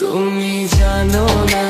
তুমি জানো না